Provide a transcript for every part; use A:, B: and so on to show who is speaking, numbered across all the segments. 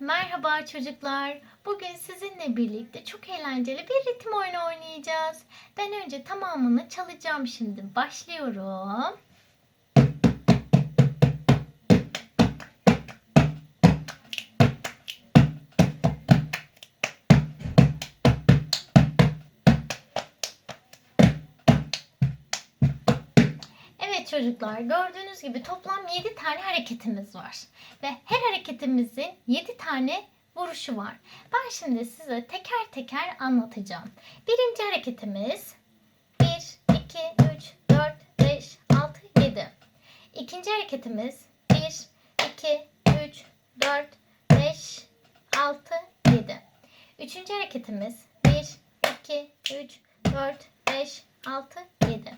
A: Merhaba çocuklar. Bugün sizinle birlikte çok eğlenceli bir ritim oyunu oynayacağız. Ben önce tamamını çalacağım şimdi. Başlıyorum. Çocuklar gördüğünüz gibi toplam 7 tane hareketimiz var. Ve her hareketimizin 7 tane vuruşu var. Ben şimdi size teker teker anlatacağım. Birinci hareketimiz 1, 2, 3, 4, 5, 6, 7. İkinci hareketimiz 1, 2, 3, 4, 5, 6, 7. Üçüncü hareketimiz 1, 2, 3, 4, 5, 6, 7.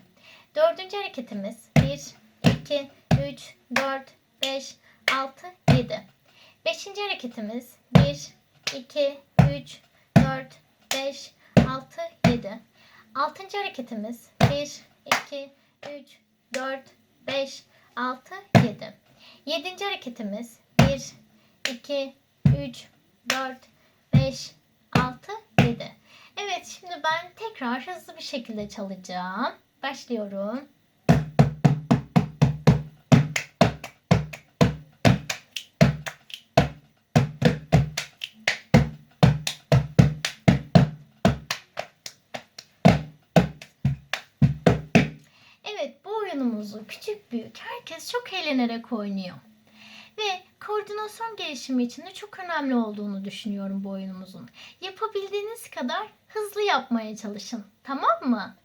A: Dördüncü hareketimiz 1, 2, 3, 4, 5, 6, 7. Beşinci hareketimiz 1, 2, 3, 4, 5, 6, 7. Altıncı hareketimiz 1, 2, 3, 4, 5, 6, 7. Yedinci hareketimiz 1, 2, 3, 4, 5, 6, 7. Evet şimdi ben tekrar hızlı bir şekilde çalacağım. Başlıyorum. Evet bu oyunumuzu küçük büyük herkes çok eğlenerek oynuyor. Ve koordinasyon gelişimi için de çok önemli olduğunu düşünüyorum bu oyunumuzun. Yapabildiğiniz kadar hızlı yapmaya çalışın. Tamam mı?